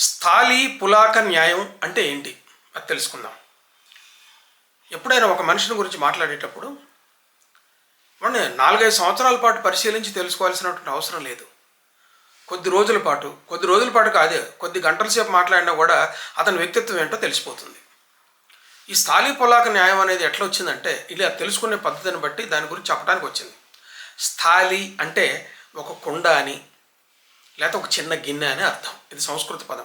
స్థాళీ పులాక న్యాయం అంటే ఏంటి? అది తెలుసుకుందాం. ఎప్పుడైనా ఒక మనిషిని గురించి మాట్లాడేటప్పుడు మనం నాలుగైదు సంవత్సరాల పాటు పరిశీలించి తెలుసుకోవాల్సినటువంటి అవసరం లేదు. కొద్ది రోజుల పాటు కొద్ది రోజుల పాటు కాదే కొద్ది గంటల సేపు మాట్లాడినా కూడా అతని వ్యక్తిత్వం ఏంటో తెలిసిపోతుంది. ఈ స్థాళీ పొలాక న్యాయం అనేది ఎట్లా వచ్చిందంటే ఇలా తెలుసుకునే పద్ధతిని బట్టి దాని గురించి చెప్పడానికి వచ్చింది. స్థాళీ అంటే ఒక కుండ అని లేకపోతే ఒక చిన్న గిన్నె అని అర్థం. ఇది సంస్కృత పదం.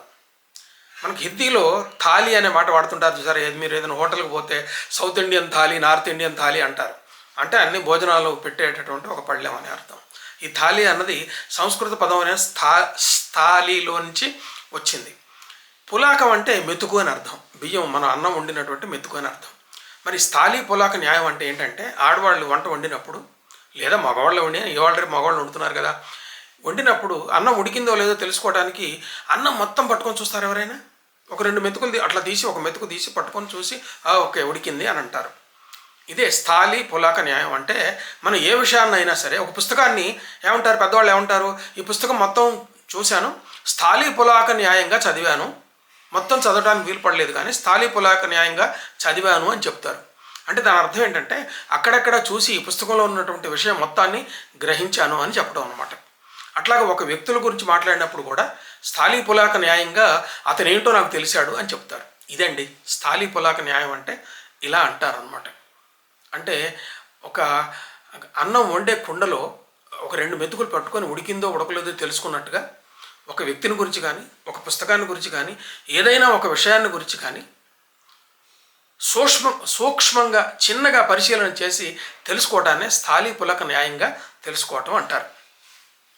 మనకి హిందీలో థాలి అనే మాట వాడుతుంటారు చూసారు? ఏది మీరు ఏదైనా హోటల్కి పోతే south Indian thali north Indian thali అంటారు. అంటే అన్ని భోజనాలు పెట్టేటటువంటి ఒక పళ్ళెం అనే అర్థం. ఈ థాలి అన్నది సంస్కృత పదం అనే స్థా స్థాలిలో నుంచి వచ్చింది. పులాకం అంటే మెతుకు అని అర్థం. బియ్యం మనం అన్నం వండినటువంటి మెతుకు అని అర్థం. మరి స్థాళీ పులాక న్యాయం అంటే ఏంటంటే ఆడవాళ్ళు వంట వండినప్పుడు లేదా మగవాళ్ళు వండి ఇవాళ మగవాళ్ళు వండుతున్నారు కదా వండినప్పుడు అన్నం ఉడికిందో లేదో తెలుసుకోవడానికి అన్నం మొత్తం పట్టుకొని చూస్తారు ఎవరైనా? ఒక రెండు మెతుకులు అట్లా తీసి ఒక మెతుకు తీసి పట్టుకొని చూసి ఓకే ఉడికింది అని అంటారు. ఇదే స్థాళీ పులాక న్యాయం అంటే మనం ఏ విషయాన్ని అయినా సరే ఒక పుస్తకాన్ని ఏమంటారు? పెద్దవాళ్ళు ఏమంటారు? ఈ పుస్తకం మొత్తం చూశాను స్థాళీ పులాక న్యాయంగా చదివాను. మొత్తం చదవడానికి వీలు పడలేదు కానీ స్థాళీ పులాక న్యాయంగా చదివాను అని చెప్తారు. అంటే దాని అర్థం ఏంటంటే అక్కడక్కడ చూసి ఈ పుస్తకంలో ఉన్నటువంటి విషయం మొత్తాన్ని గ్రహించాను అని చెప్పడం అనమాట అట్లాగే ఒక వ్యక్తుల గురించి మాట్లాడినప్పుడు కూడా స్థాళీ పులాక న్యాయంగా అతను ఏంటో నాకు తెలిసాడు అని చెప్తారు. ఇదండి స్థాళీ పులాక న్యాయం అంటే ఇలా అంటారు అనమాట అంటే ఒక అన్నం వండే కుండలో ఒక రెండు మెతుకులు పట్టుకొని ఉడికిందో ఉడకలేదో తెలుసుకున్నట్టుగా ఒక వ్యక్తిని గురించి కానీ ఒక పుస్తకాన్ని గురించి కానీ ఏదైనా ఒక విషయాన్ని గురించి కానీ సూక్ష్మ సూక్ష్మంగా చిన్నగా పరిశీలన చేసి తెలుసుకోవటాన్ని స్థాళీ పులక న్యాయంగా తెలుసుకోవటం అంటారు.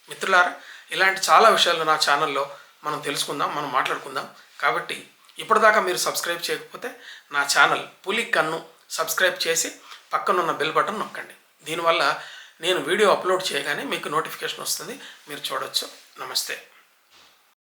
మిత్రులారా ఇలాంటి చాలా విషయాలు నా ఛానల్లో మనం తెలుసుకుందాం మనం మాట్లాడుకుందాం. కాబట్టి ఇప్పటిదాకా మీరు సబ్స్క్రైబ్ చేయకపోతే నా ఛానల్ పులి కన్ను సబ్స్క్రైబ్ చేసి పక్కనున్న బెల్ బటన్ నొక్కండి. దీనివల్ల నేను వీడియో అప్లోడ్ చేయగానే మీకు నోటిఫికేషన్ వస్తుంది. మీరు చూడొచ్చు. నమస్తే.